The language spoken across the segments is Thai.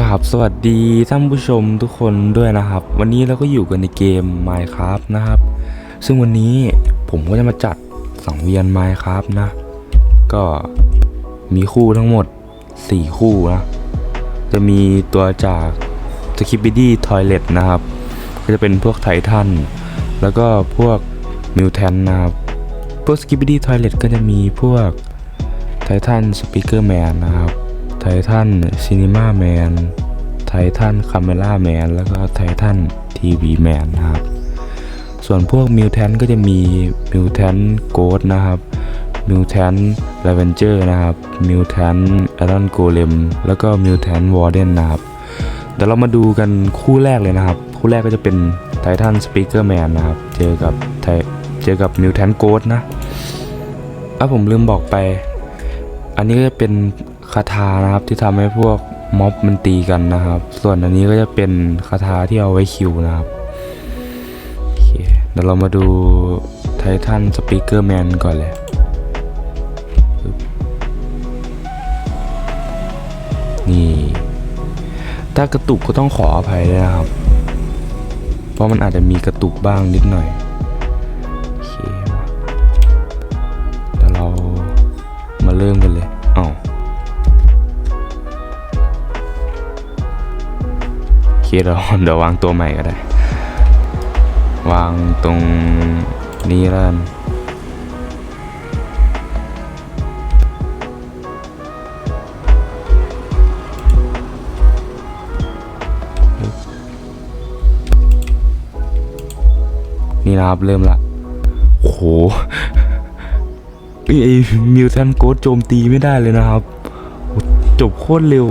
กราบสวัสดีท่านผู้ชมทุกคนด้วยนะครับ วันนี้เราก็อยู่กันในเกม Minecraft นะครับ ซึ่งวันนี้ผมก็จะมาจัดสังเวียน Minecraft นะ ก็มีคู่ทั้งหมด 4 คู่นะ จะมีตัวจาก s k i p b i d y Toilet นะครับ ก็จะเป็นพวกไททันแล้วก็พวกมิวแทนนะครับ พวก s k i p b i d y Toilet ก็จะมีพวกไททันสปีกเกอร์แมนนะครับ ไททันซีนีมาแมนไททันคาเมล่าแมนแล้วก็ไททันทีวีแมนนะครับ ส่วนพวกมิวแทนก็จะมีมิวแทนโกดนะครับมิวแทนลาเวนเจอร์นะครับมิวแทนไอรอนโกเลมแล้วก็มิวแทนวอร์เดนนะครับเดี๋ยวเรามาดูกันคู่แรกเลยนะครับ คู่แรกก็จะเป็นไททันสปีกเกอร์แมนนะครับ เจอกับไทเจอกับมิวแทนโกดนะอะผมลืมบอกไป อันนี้ก็จะเป็น คาถานะครับที่ทำให้พวกม็อบมันตีกันนะครับ ส่วนอันนี้ก็จะเป็นคาถาที่เอาไว้คิวนะครับโอเคเดี๋ยวเรามาดูไททันสปีกเกอร์แมนก่อนเลยนี่ ถ้ากระตุกก็ต้องขออภัยด้วยนะครับ เพราะมันอาจจะมีกระตุกบ้างนิดหน่อยโอเคเดี๋ยวเรามาเริ่มกันเลย อ้เคเดี๋ยวเดี๋ยววางตัวใหม่ก็ได้ วางตรงนี้แล้วกันนี่นะครับ เริ่มละโอ้โหเอ้ยไอ้มิวแทนโกดโจมตีไม่ได้เลยนะครับ จบโคตรเร็ว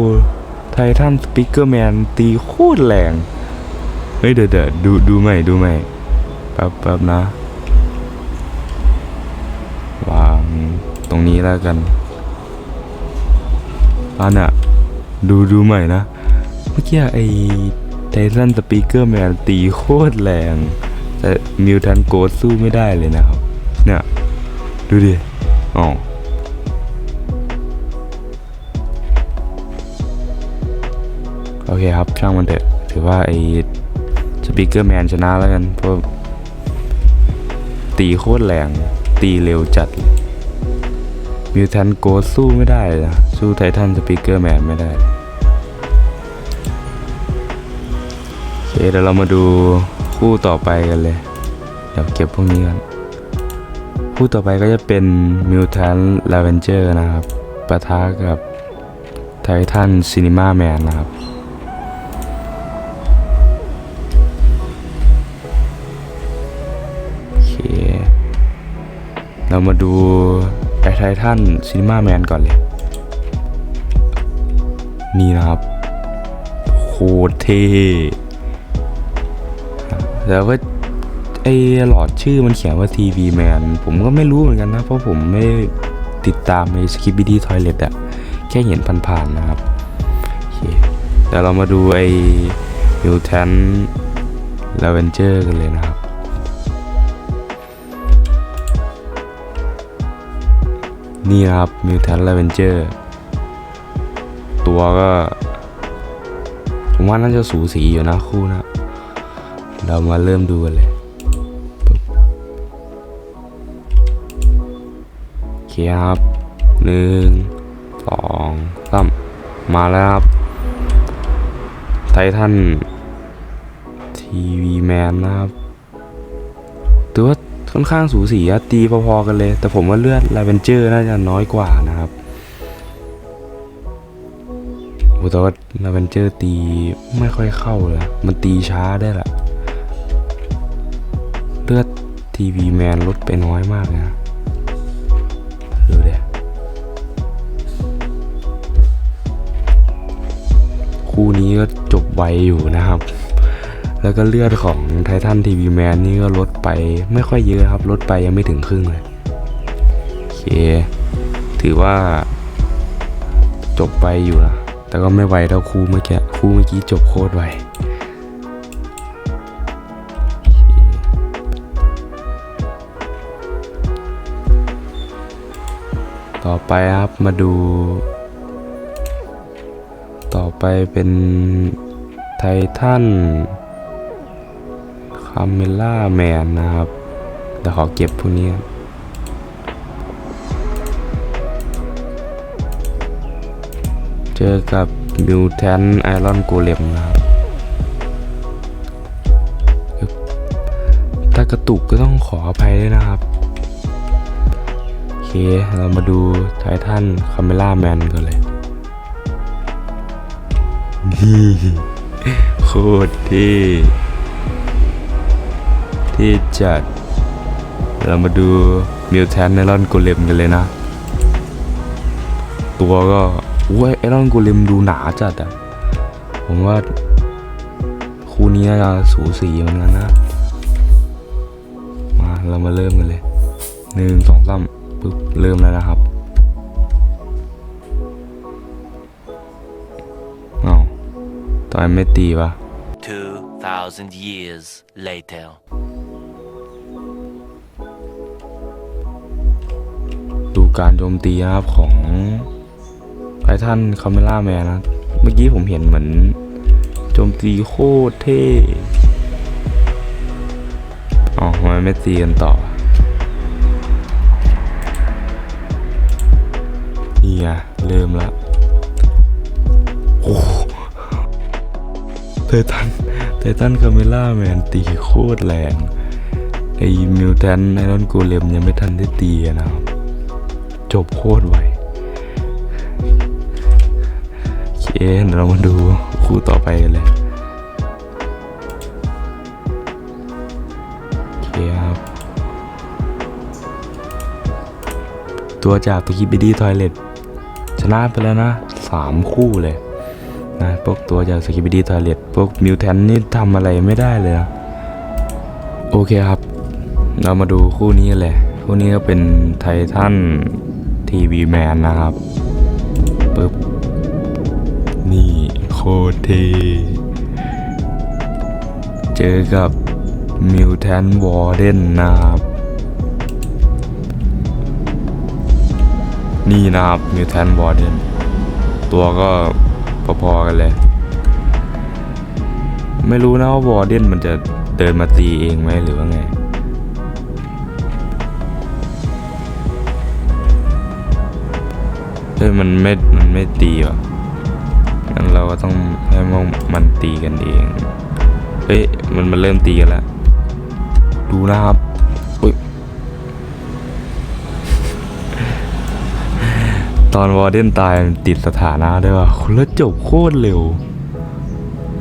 ไททันสปิเกอร์แมนตีโคตรแรง เฮ้ย เดี๋ยวเดี๋ยวดูดูใหม่ดูใหม่แป๊บแป๊บนะ วางตรงนี้แล้วกันอันน่ะดูดูใหม่นะ เมื่อกี้ไอไททันสปีกเกอร์แมนตีโคตรแรง แต่มิวแทนโกดสู้ไม่ได้เลยนะครับ เนี่ย ดูดิ อ๋อ โอเคครับช่างมันเถอะถือว่าไอ้สปีกเกอร์แมนชนะแล้วกันเพราะตีโคตรแรงตีเร็วจัดมิวแทนโกสู้ไม่ได้นะสู้ไททันสปีกเกอร์แมนไม่ได้โอเคเดี๋ยวเรามาดูคู่ต่อไปกันเลย เดี๋ยวเก็บพวกนี้กันคู่ต่อไปก็จะเป็นมิวแทนลาเวนเจอร์นะครับปะทะกับไททันซีนีมาแมนนะครับ เรามาดูไอทไททันซีนีมาแมนก่อนเลย นี่นะครับ โคตรเท่แล้วก็ไอหลอดชื่อมันเขียนว่าทีวีแมนผมก็ไม่รู้เหมือนกันนะ เพราะผมไม่ติดตามในสกิปบิดี้ทอยเลตอะแค่เห็นผ่านๆนะครับโอเคเดี๋ยวเรามาดูไอมิวแทนลาเวนเจอร์กันเลยนะครับ นี่ครับมิวแทนลาเวนเจอร์ตัวก็ผมว่าน่าจะสูสีอยู่นะคู่นะ เรามาเริ่มดูกันเลยโอเคครับหนึ่งสองสามมาแล้วครับ ไททันทีวีแมนนะครับถือว่า ค่อนข้างสูสีอะตีพอๆกันเลย แต่ผมว่าเลือดลาเวนเจอร์น่าจะน้อยกว่านะครับโอ้แต่ว่าลาเวนเจอร์ตีไม่ค่อยเข้าเลย มันตีช้าได้แหละ เลือดทีวีแมนลดไปน้อยมากนะดูเดี๋ยคู่นี้ก็จบไวอยู่นะครับ แล้วก็เลือดของไททันทีวีแมนนี่ก็ลดไปไม่ค่อยเยอะครับ ลดไปยังไม่ถึงครึ่งเลย โอเค ถือว่า จบไปอยู่นะ แต่ก็ไม่ไวเท่าคู่เมื่อกี้ คู่เมื่อกี้จบโคตรไวต่อไปครับมาดู ต่อไปเป็นไททัน คาเมล่าแมนนะครับเดี๋ยวขอเก็บพวกนี้เจอกับมิวแทนไอรอนโกเลมนะครับ ถ้ากระตุกก็ต้องขออภัยด้วยนะครับ โอเค เรามาดูไททันคาเมล่าแมนกันเลยนี่โคตรเที่ ที่จัด เรามาดูมิวแทนไอรอนโกเลมกันเลยนะ ตัวก็อุ้ยไอรอนโกเลมดูหนาจัดอะผมว่า คู่นี้น่าจะสูสีเหมือนกันนะ มาเรามาเริ่มกันเลยหนึ่งสองสามปึ๊บเริ่มแล้วนะครับเอาวทำไมไม่ตีวะ 2,000 years later. การโจมตีนะครับของไททันคาเมล่าแมนนะเมื่อกี้ผมเห็นเหมือนโจมตีโคตรเท่อ๋อทำไมไม่ตีกันต่อนี่ไงเริ่มละโอ้ไททันไททันคาเมล่าแมนตีโคตรแรงไอ้มิวแทนไอรอนโกเลมยังไม่ทันได้ตีนะครับ จบโคตรไวโอเคเดี๋ยวเรามาดูคู่ต่อไปกันเลยโอเคครับ ตัวจากตะกี้บิดี้ทอยเลตชนะไปแล้วนะสามคู่เลยนะพวกตัวจากสกิบิดี้ทอยเลตพวกมิวแทนนี่ทำอะไรไม่ได้เลยนะโอเคครับ เรามาดูคู่นี้กันเลยคู่นี้ก็เป็นไททัน ทีวีแมนนะครับปึ๊บนี่โคตรเทเจอกับมิวแทนวอร์เดนนะครับนี่นะครับมิวแทนวอร์เดนตัวก็พอๆกันเลย ไม่รู้นะว่าวอร์เดนมันจะเดินมาตีเองไหมหรือว่าไง เฮ้ยมันไม่ มันไม่ตีว่ะงั้นเราก็ต้องให้มันมันตีกันเองเฮ้ย มันมันเริ่มตีกันแล้ว ดูนะครับอุ้ย ตอนวอร์เดนตายมันติดสถานะด้วยว่ะคนละจบโคตรเร็ว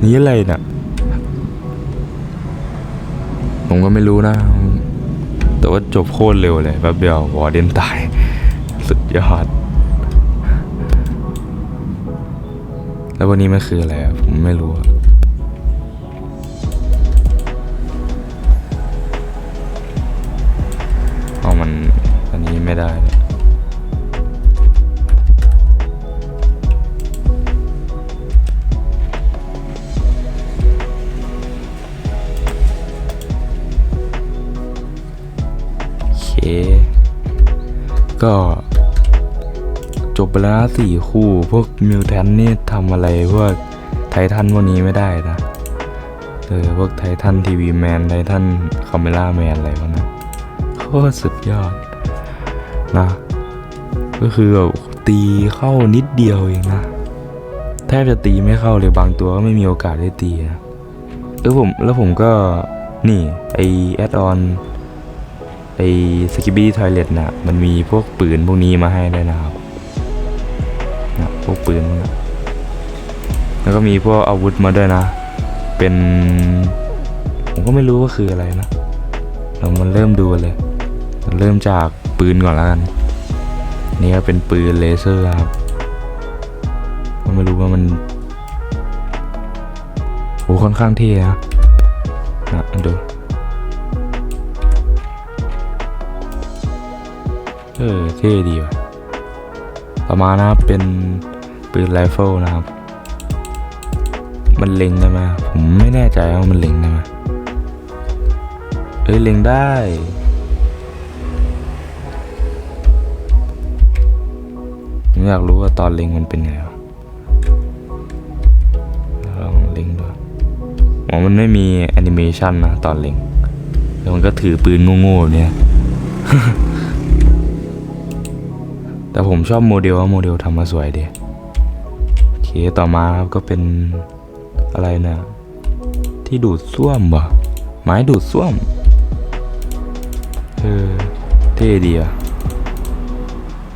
นี่อะไรน่ะ ผมก็ไม่รู้นะ แต่ว่าจบโคตรเร็วเลยแป๊บเดียววอร์เดนตาย สุดยอด แล้ววันนี้มันคืออะไรผมไม่รู้เอามันอันนี้ไม่ได้เลยโอเคก็ จบไปแล้วสี่คู่ พวกมิวแทนนี่ทำอะไรพวกไททันพวกนี้ไม่ได้นะเออพวกไททันทีวีแมนไททันคาเมล่าแมนอะไรพวกนั้นโคตรสุดยอดนะ ก็คือแบบตีเข้านิดเดียวเองนะ แทบจะตีไม่เข้าเลยบางตัวก็ไม่มีโอกาสได้ตีนะเออผมแล้วผมก็นี่ไอแอดออนไอสกิบี้ทอยเลตน่ะมันมีพวกปืนพวกนี้มาให้ด้วยนะครับ พวกปืน แล้วก็มีพวกอาวุธมาด้วยนะ เป็น ผมก็ไม่รู้ว่าคืออะไรนะ เรามาเริ่มดูเลย เริ่มจากปืนก่อนแล้วกัน นี่ก็เป็นปืนเลเซอร์ครับก็ไม่รู้ว่ามันโอ้ค่อนข้างเท่นะนะดูเออเท่ดีว่ะต่อมานะครับเป็น ปืนไรเฟิลนะครับ มันเล็งได้ไหมผมไม่แน่ใจว่ามันเล็งได้ไหมเอ้ยเล็งได้ ผมอยากรู้ว่าตอนเล็งมันเป็นไงวะอ๋อมันไม่มีแอนิเมชันนะตอนเล็งแล้วมันก็ถือปืนโง่ๆเนี่ยแต่ผมชอบโมเดลว่าโมเดลทำมาสวยดีโอ ต่อมาครับก็เป็นอะไรเนะที่ดูดซ่วมวะไม้ดูดซ่วม เออ เท่ดีอะ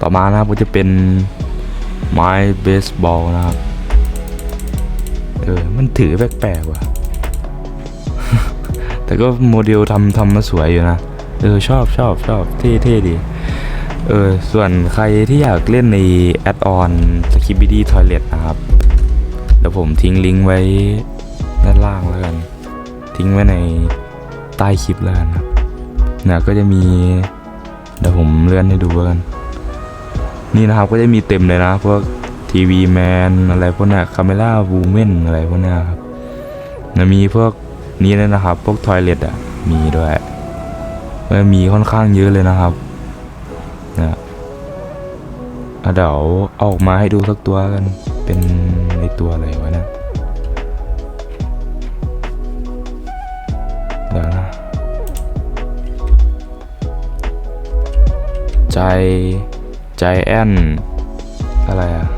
ต่อมานะครับก็จะเป็นไม้เบสบอลนะครับ เออ มันถือแปลกๆว่ะ แต่ก็โมเดลทำทำมาสวยอยู่นะ เออ ชอบชอบชอบเท่เท่ดี เออ ส่วนใครที่อยากเล่นในแอดออนสกิบิดี้ทอยเลตนะครับ เดี๋ยวผมทิ้งลิงก์ไว้ด้านล่างแล้วกัน ทิ้งไว้ในใต้คลิปแล้วกันครับเนี่ยก็จะมี เดี๋ยวผมเลื่อนให้ดูกัน นี่นะครับก็จะมีเต็มเลยนะพวกทีวีแมนอะไรพวกนี้คาเมล่าวูเมนอะไรพวกนี้ครับแล้วมีพวกนี้เลยนะครับ พวกทอยเลตอะ มีด้วยเออมีค่อนข้างเยอะเลยนะครับ นะอะเดี๋ยวเอาออกมาให้ดูสักตัวกัน เป็นในตัวอะไรวะนี่ยเดี๋ยวนะ ใจ ใจแอนอะไรอะ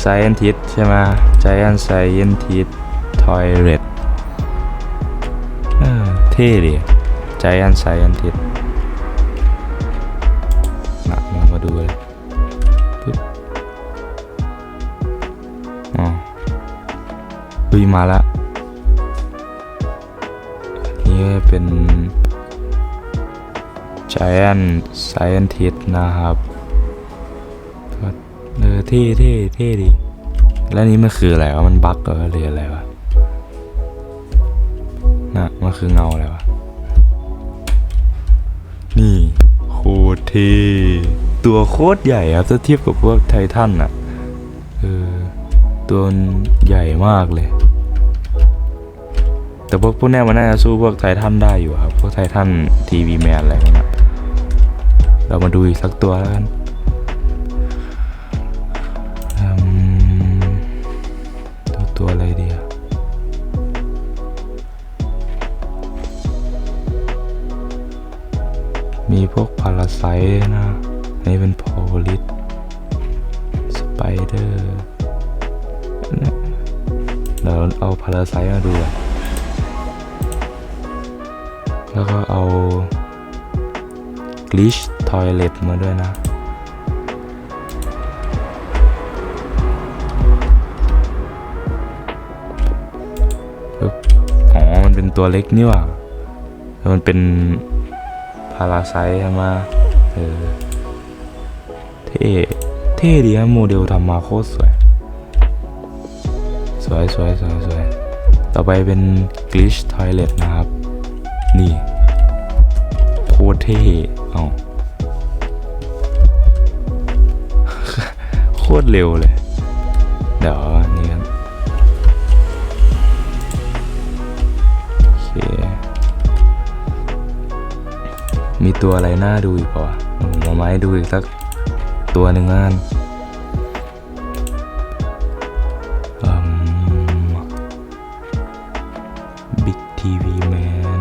Scientist ใช่ไหม Giant Scientist Toilet เออเท่ดิ Giant Scientist ดูเลยปึ๊บอ๋อมาล้วอันนี่เป็น Giant Scientist นะครับเออเท่เท่เท่ดี แล้วนี้มันคืออะไรวะ มันบั๊กเหรอหรืออะไรวะ น่ะ มันคือเงาอะไรวะ นี่ โคตรเท่ ตัวโคตรใหญ่ครับถ้าเทียบกับพวกไททันอะเออตัวใหญ่มากเลย แต่พวกพวกเนี้มันน่าจะสู้พวกไททันได้อยู่ครับ พวกไททันทีวีแมนอะไรพวกนั้นเรามาดูอีกสักตัวแล้วกันอืมตัวตัวอะไรดีอะมีพวกพาราไซนะ อันนี้เป็นโพลิสสไปเดอร์เดี๋ยวเอาพาราไซมาดูแล้วก็เอา glitch toilet มาด้วยนะอ๋อ มันเป็นตัวเล็กนี่ว่ามันเป็นพาราไซมาเออ เท่เท่ดีครับโมเดลทำมาโคตรสวย สวยสวยสวยสวยต่อไปเป็น glitch toilet นะครับ นี่โคตรเท่เอาโคตรเร็วเลย เดี๋ยวนี่ครับโอเคมีตัวอะไรน่าดูอีกป่ะผมเอามาให้ดูอีกสัก ตัวหนึ่งล้านอืม Big TV Man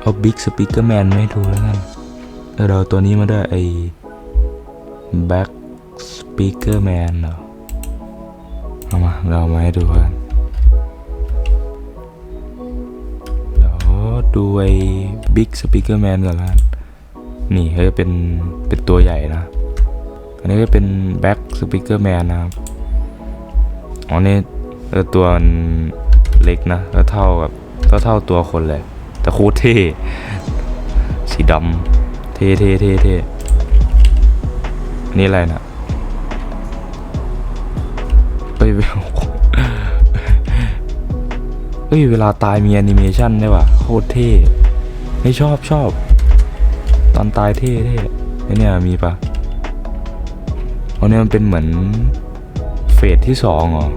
เอา Big Speaker Man ไม่ดูแล้วกันเราตัวนี้มาได้ไอ้ Back Speaker Man เหรอเอามา เราเอามาให้ดูกันเดี๋ยวดูไอ้ Big Speaker Man ก่อนละกัน นี่เขาจะเป็นเป็นตัวใหญ่นะ อันนี้ก็เป็น Back Speaker Man นนะครับอ๋อนี่ตัวมันเล็กนะก็เท่ากับก็เท่าตัวคนเลย แต่โคตรเท่สีดำเท่เท่เท่เท่นี่อะไรนะเฮ้ยเฮ้ยเวลาตายมีแอนิเมชันได้ว่ะโคตรเท่ไม่ชอบชอบ ตอนตายเท่เท่ไอเนี่ยมีปะอันนี้มันเป็นเหมือนเฟสที่สองเหรอ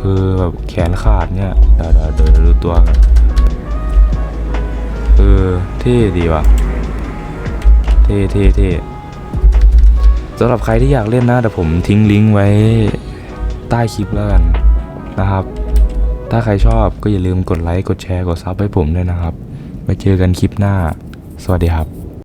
คือแบบแขนขาดเนี่ยเดี๋ยวเดี๋ยวเดี๋ยวดูตัวกันเออเท่ดีว่ะเท่เท่เท่สำหรับใครที่อยากเล่นนะเดี๋ยวผมทิ้งลิงก์ไว้ใต้คลิปแล้วกันนะครับ ถ้าใครชอบก็อย่าลืมกดไลค์ กดแชร์ กดซับให้ผมด้วยนะครับไว้เจอกันคลิปหน้า สวัสดีครับ